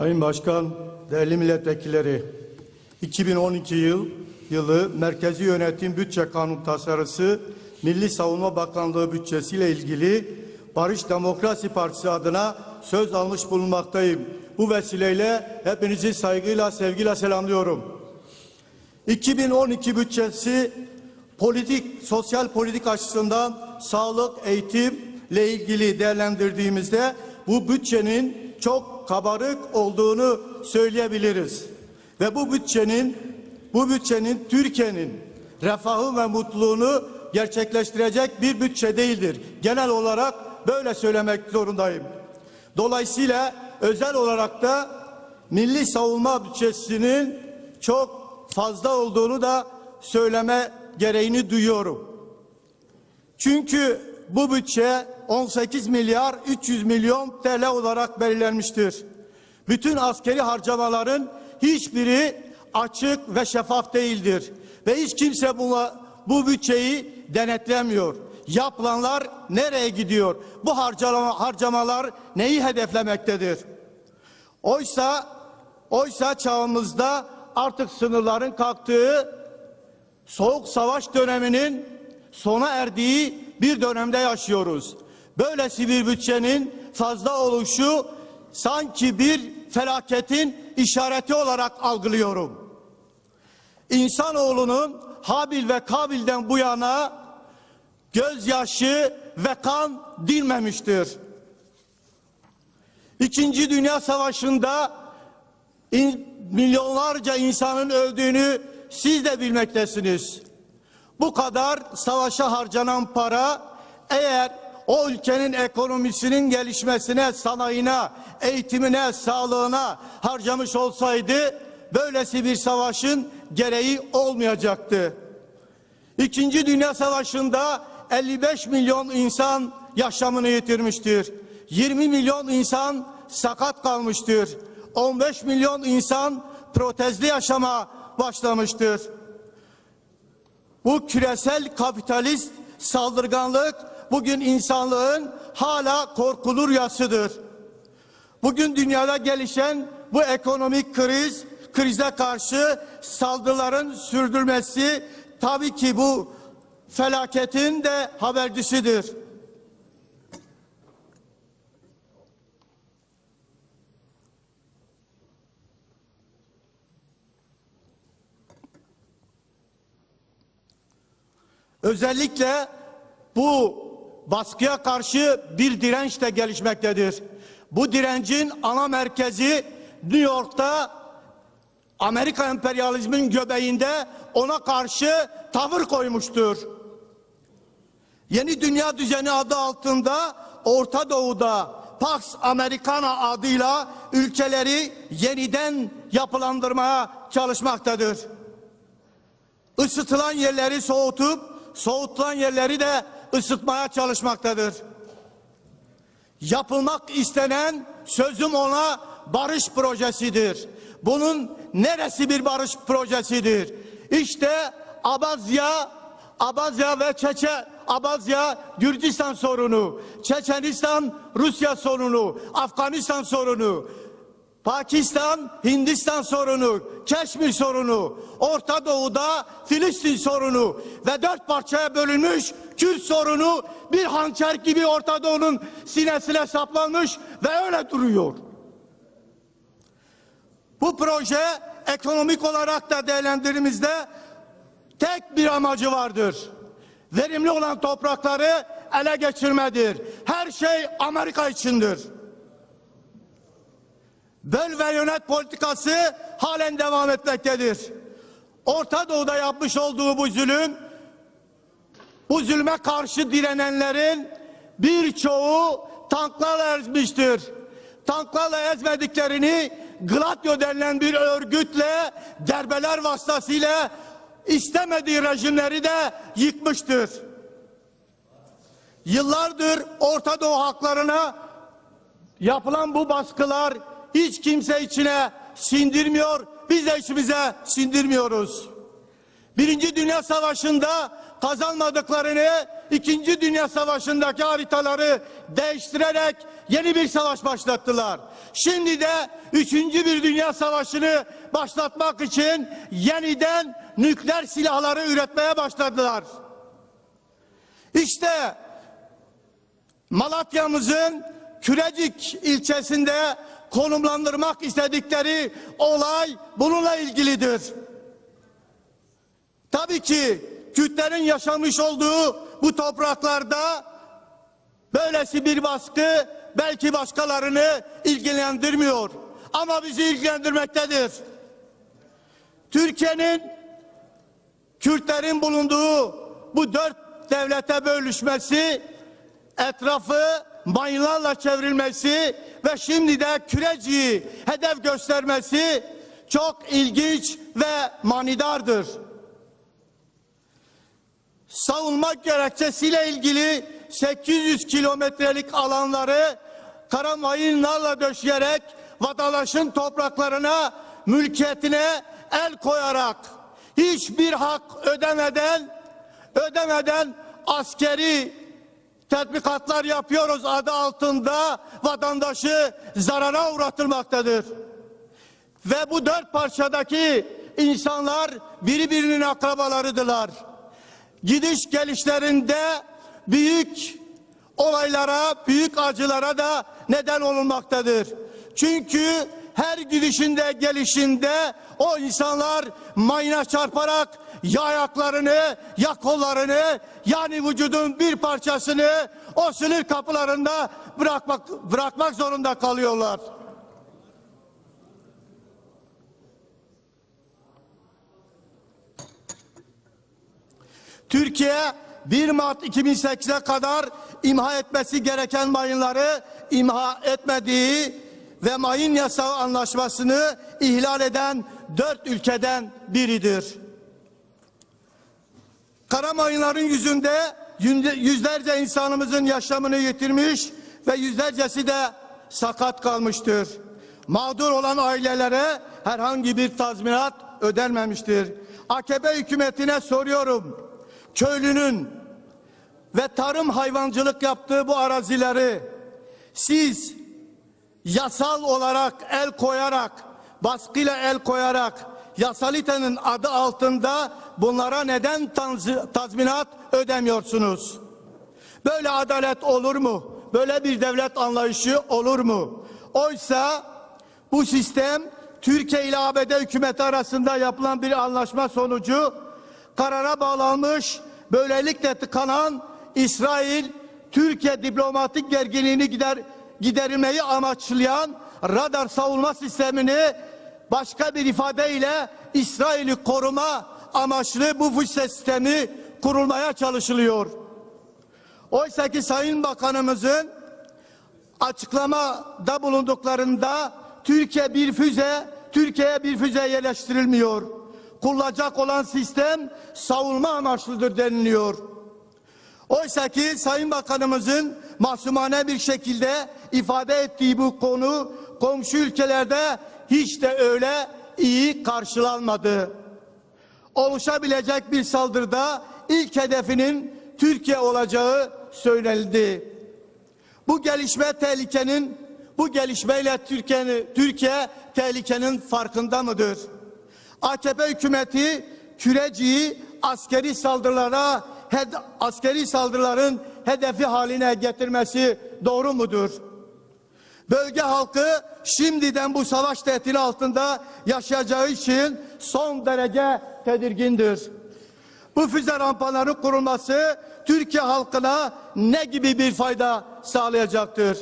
Sayın Başkan, değerli milletvekilleri, 2012 yıl yılı Merkezi Yönetim Bütçe Kanun tasarısı Milli Savunma Bakanlığı bütçesiyle ilgili Barış Demokrasi Partisi adına söz almış bulunmaktayım. Bu vesileyle hepinizi saygıyla, sevgiyle selamlıyorum. 2012 bütçesi politik, sosyal politik açısından sağlık, eğitimle ilgili değerlendirdiğimizde bu bütçenin çok kabarık olduğunu söyleyebiliriz. Ve bu bütçenin bu bütçenin Türkiye'nin refahı ve mutluluğunu gerçekleştirecek bir bütçe değildir. Genel olarak böyle söylemek zorundayım. Dolayısıyla özel olarak da milli savunma bütçesinin çok fazla olduğunu da söyleme gereğini duyuyorum. Çünkü bu bütçe 18 milyar 300 milyon TL olarak belirlenmiştir. Bütün askeri harcamaların hiçbiri açık ve şeffaf değildir. Ve hiç kimse buna, bu bütçeyi denetlemiyor. Yapılanlar nereye gidiyor? Bu harcama, harcamalar neyi hedeflemektedir? Oysa oysa çağımızda artık sınırların kalktığı soğuk savaş döneminin sona erdiği bir dönemde yaşıyoruz. Böylesi bir bütçenin fazla oluşu sanki bir felaketin işareti olarak algılıyorum. İnsanoğlunun Habil ve Kabil'den bu yana gözyaşı ve kan dinmemiştir. İkinci Dünya Savaşı'nda in, milyonlarca insanın öldüğünü siz de bilmektesiniz. Bu kadar savaşa harcanan para eğer o ülkenin ekonomisinin gelişmesine, sanayine, eğitimine, sağlığına harcamış olsaydı böylesi bir savaşın gereği olmayacaktı. İkinci Dünya Savaşı'nda 55 milyon insan yaşamını yitirmiştir. 20 milyon insan sakat kalmıştır. 15 milyon insan protezli yaşama başlamıştır. Bu küresel kapitalist saldırganlık bugün insanlığın hala korkulu rüyasıdır. Bugün dünyada gelişen bu ekonomik kriz, krize karşı saldırıların sürdürmesi tabii ki bu felaketin de habercisidir. Özellikle bu baskıya karşı bir direnç de gelişmektedir. Bu direncin ana merkezi New York'ta Amerika emperyalizmin göbeğinde ona karşı tavır koymuştur. Yeni Dünya Düzeni adı altında Orta Doğu'da Pax Americana adıyla ülkeleri yeniden yapılandırmaya çalışmaktadır. Isıtılan yerleri soğutup soğutulan yerleri de ısıtmaya çalışmaktadır. Yapılmak istenen sözüm ona barış projesidir. Bunun neresi bir barış projesidir? İşte Abazya, Abazya ve Çeçe, Abazya Gürcistan sorunu, Çeçenistan Rusya sorunu, Afganistan sorunu, Pakistan, Hindistan sorunu, Keşmir sorunu, Orta Doğu'da Filistin sorunu ve dört parçaya bölünmüş Kürt sorunu bir hançer gibi Orta Doğu'nun sinesine saplanmış ve öyle duruyor. Bu proje ekonomik olarak da değerlendirimizde tek bir amacı vardır. Verimli olan toprakları ele geçirmedir. Her şey Amerika içindir. Böl ve yönet politikası halen devam etmektedir. Orta Doğu'da yapmış olduğu bu zulüm, bu zulme karşı direnenlerin birçoğu tanklarla ezmiştir. Tanklarla ezmediklerini Gladio denilen bir örgütle derbeler vasıtasıyla istemediği rejimleri de yıkmıştır. Yıllardır Orta Doğu haklarına yapılan bu baskılar hiç kimse içine sindirmiyor. Biz de içimize sindirmiyoruz. Birinci Dünya Savaşı'nda kazanmadıklarını İkinci Dünya Savaşı'ndaki haritaları değiştirerek yeni bir savaş başlattılar. Şimdi de üçüncü bir dünya savaşını başlatmak için yeniden nükleer silahları üretmeye başladılar. İşte Malatya'mızın Kürecik ilçesinde konumlandırmak istedikleri olay bununla ilgilidir. Tabii ki Kürtlerin yaşamış olduğu bu topraklarda böylesi bir baskı belki başkalarını ilgilendirmiyor. Ama bizi ilgilendirmektedir. Türkiye'nin Kürtlerin bulunduğu bu dört devlete bölüşmesi, etrafı mayınlarla çevrilmesi ve şimdi de Küreci'yi hedef göstermesi çok ilginç ve manidardır. Savunma gerekçesiyle ilgili 800 kilometrelik alanları kara mayınlarla döşeyerek vatandaşın topraklarına, mülkiyetine el koyarak hiçbir hak ödemeden ödemeden askeri tatbikatlar yapıyoruz adı altında vatandaşı zarara uğratılmaktadır. Ve bu dört parçadaki insanlar birbirinin akrabalarıdırlar. Gidiş gelişlerinde büyük olaylara, büyük acılara da neden olunmaktadır. Çünkü her gidişinde gelişinde o insanlar mayına çarparak ya ayaklarını ya kollarını yani vücudun bir parçasını o sınır kapılarında bırakmak, bırakmak zorunda kalıyorlar. Türkiye 1 Mart 2008'e kadar imha etmesi gereken mayınları imha etmediği ve mayın yasağı anlaşmasını ihlal eden dört ülkeden biridir. Kara mayınların yüzünde yüzlerce insanımızın yaşamını yitirmiş ve yüzlercesi de sakat kalmıştır. Mağdur olan ailelere herhangi bir tazminat ödenmemiştir. AKP hükümetine soruyorum. Köylünün ve tarım hayvancılık yaptığı bu arazileri siz yasal olarak el koyarak, baskıyla el koyarak yasalitenin adı altında bunlara neden tazminat ödemiyorsunuz? Böyle adalet olur mu? Böyle bir devlet anlayışı olur mu? Oysa bu sistem Türkiye ile ABD hükümeti arasında yapılan bir anlaşma sonucu karara bağlanmış, böylelikle tıkanan İsrail, Türkiye diplomatik gerginliğini gider, giderilmeyi amaçlayan radar savunma sistemini başka bir ifadeyle İsrail'i koruma amaçlı bu füze sistemi kurulmaya çalışılıyor. Oysa ki Sayın Bakanımızın açıklamada bulunduklarında Türkiye bir füze, Türkiye'ye bir füze yerleştirilmiyor. Kurulacak olan sistem savunma amaçlıdır deniliyor. Oysa ki Sayın Bakanımızın masumane bir şekilde ifade ettiği bu konu komşu ülkelerde hiç de öyle iyi karşılanmadı. Oluşabilecek bir saldırıda ilk hedefinin Türkiye olacağı söylenildi. Bu gelişme tehlikenin bu gelişmeyle Türkiye Türkiye tehlikenin farkında mıdır? AKP hükümeti Küreci'yi askeri saldırılara askeri saldırıların hedefi haline getirmesi doğru mudur? Bölge halkı şimdiden bu savaş tehdidi altında yaşayacağı için son derece tedirgindir. Bu füze rampalarının kurulması Türkiye halkına ne gibi bir fayda sağlayacaktır?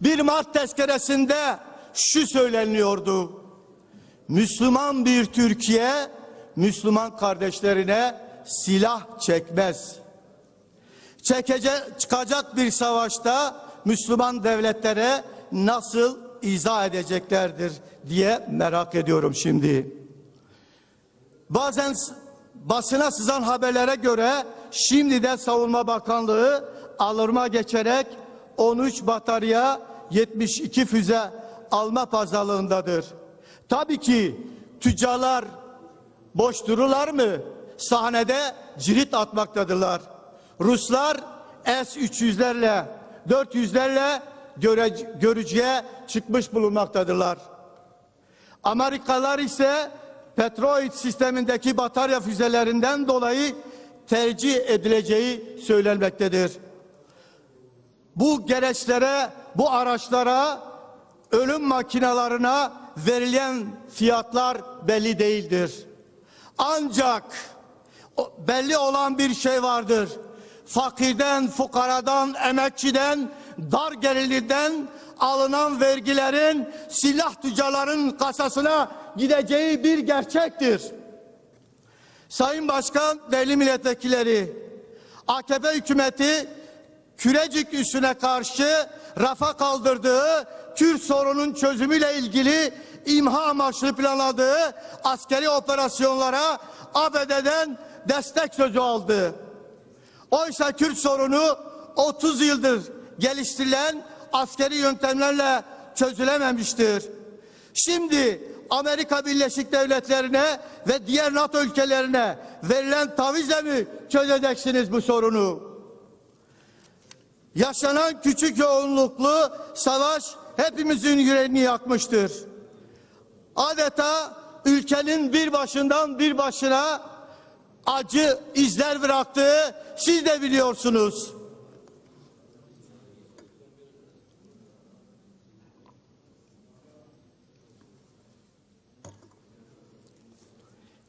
1 Mart tezkeresinde şu söyleniyordu. Müslüman bir Türkiye Müslüman kardeşlerine silah çekmez. Çekece, çıkacak bir savaşta Müslüman devletlere nasıl izah edeceklerdir diye merak ediyorum şimdi. Bazen basına sızan haberlere göre şimdi de Savunma Bakanlığı alırma geçerek 13 batarya 72 füze alma pazarlığındadır. Tabii ki tüccarlar boş dururlar mı? sahnede cirit atmaktadırlar. Ruslar S-300'lerle, 400'lerle göre, görücüye çıkmış bulunmaktadırlar. Amerikalılar ise Patriot sistemindeki batarya füzelerinden dolayı tercih edileceği söylenmektedir. Bu gereçlere, bu araçlara, ölüm makinalarına verilen fiyatlar belli değildir. Ancak belli olan bir şey vardır. Fakirden, fukaradan, emekçiden, dar gelirliden alınan vergilerin silah tüccarların kasasına gideceği bir gerçektir. Sayın Başkan, değerli milletvekilleri, AKP hükümeti Kürecik üssüne karşı rafa kaldırdığı Kürt sorunun çözümüyle ilgili imha amaçlı planladığı askeri operasyonlara ABD'den destek sözü aldı. Oysa Kürt sorunu 30 yıldır geliştirilen askeri yöntemlerle çözülememiştir. Şimdi Amerika Birleşik Devletleri'ne ve diğer NATO ülkelerine verilen tavizle mi çözeceksiniz bu sorunu? Yaşanan küçük yoğunluklu savaş hepimizin yüreğini yakmıştır. Adeta ülkenin bir başından bir başına acı izler bıraktığı siz de biliyorsunuz.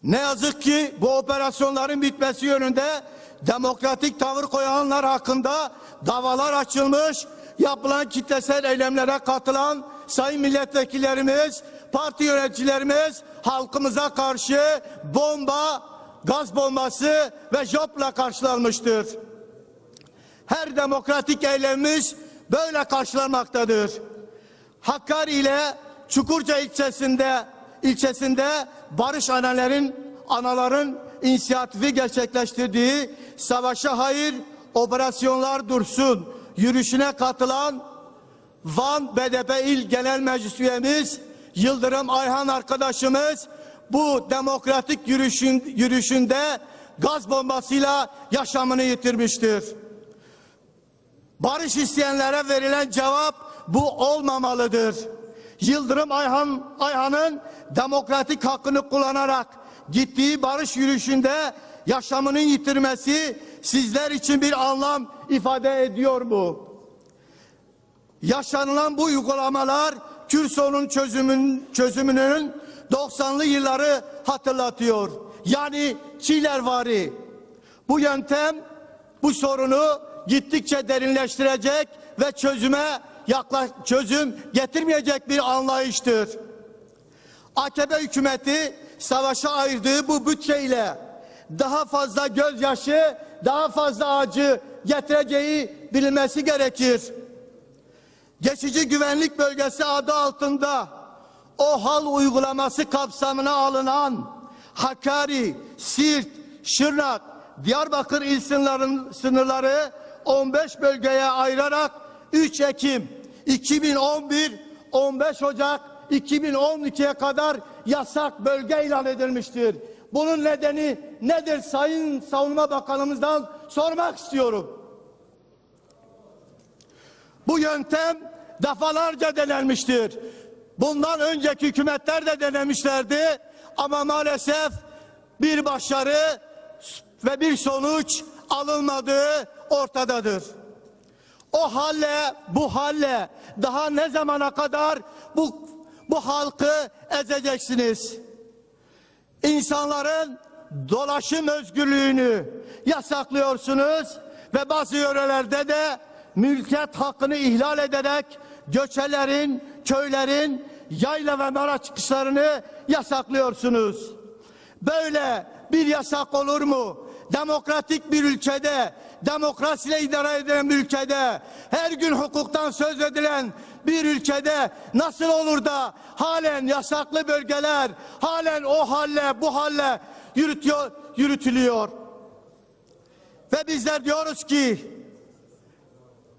Ne yazık ki bu operasyonların bitmesi yönünde demokratik tavır koyanlar hakkında davalar açılmış, yapılan kitlesel eylemlere katılan sayın milletvekillerimiz, parti yöneticilerimiz halkımıza karşı bomba, gaz bombası ve jopla karşılanmıştır. Her demokratik eylemimiz böyle karşılanmaktadır. Hakkari ile Çukurca ilçesinde ilçesinde Barış Anneler'in anaların inisiyatifi gerçekleştirdiği Savaşa Hayır Operasyonlar Dursun yürüyüşüne katılan Van BDP İl Genel Meclis üyemiz Yıldırım Ayhan arkadaşımız bu demokratik yürüyüşün, yürüyüşünde gaz bombasıyla yaşamını yitirmiştir. Barış isteyenlere verilen cevap bu olmamalıdır. Yıldırım Ayhan Ayhan'ın demokratik hakkını kullanarak gittiği barış yürüyüşünde yaşamını yitirmesi sizler için bir anlam ifade ediyor mu? Yaşanılan bu uygulamalar Kürt sorunun çözümün, çözümünün 90'lı yılları hatırlatıyor. Yani Çilervari. Bu yöntem bu sorunu gittikçe derinleştirecek ve çözüme yaklaş, çözüm getirmeyecek bir anlayıştır. AKP hükümeti savaşa ayırdığı bu bütçeyle daha fazla gözyaşı, daha fazla acı getireceği bilinmesi gerekir. Geçici güvenlik bölgesi adı altında o hal uygulaması kapsamına alınan Hakkari, Siirt, Şırnak, Diyarbakır il sınırları 15 bölgeye ayırarak 3 Ekim 2011 15 Ocak 2012'ye kadar yasak bölge ilan edilmiştir. Bunun nedeni nedir Sayın Savunma Bakanımızdan sormak istiyorum. Bu yöntem defalarca denenmiştir. Bundan önceki hükümetler de denemişlerdi ama maalesef bir başarı ve bir sonuç alınmadığı ortadadır. O halle, bu halle daha ne zamana kadar bu bu halkı ezeceksiniz? İnsanların dolaşım özgürlüğünü yasaklıyorsunuz ve bazı yörelerde de mülkiyet hakkını ihlal ederek göçelerin, köylerin yayla ve mera çıkışlarını yasaklıyorsunuz. Böyle bir yasak olur mu? Demokratik bir ülkede, demokrasiyle idare edilen bir ülkede, her gün hukuktan söz edilen bir ülkede nasıl olur da halen yasaklı bölgeler, halen o halle bu halle yürütüyor, yürütülüyor. Ve bizler diyoruz ki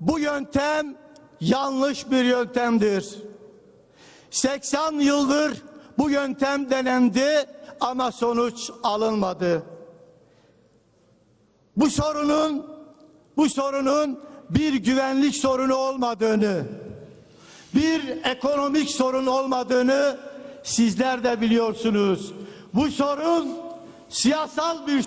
bu yöntem yanlış bir yöntemdir. 80 yıldır bu yöntem denendi ama sonuç alınmadı. bu sorunun bu sorunun bir güvenlik sorunu olmadığını, bir ekonomik sorun olmadığını sizler de biliyorsunuz. Bu sorun siyasal bir.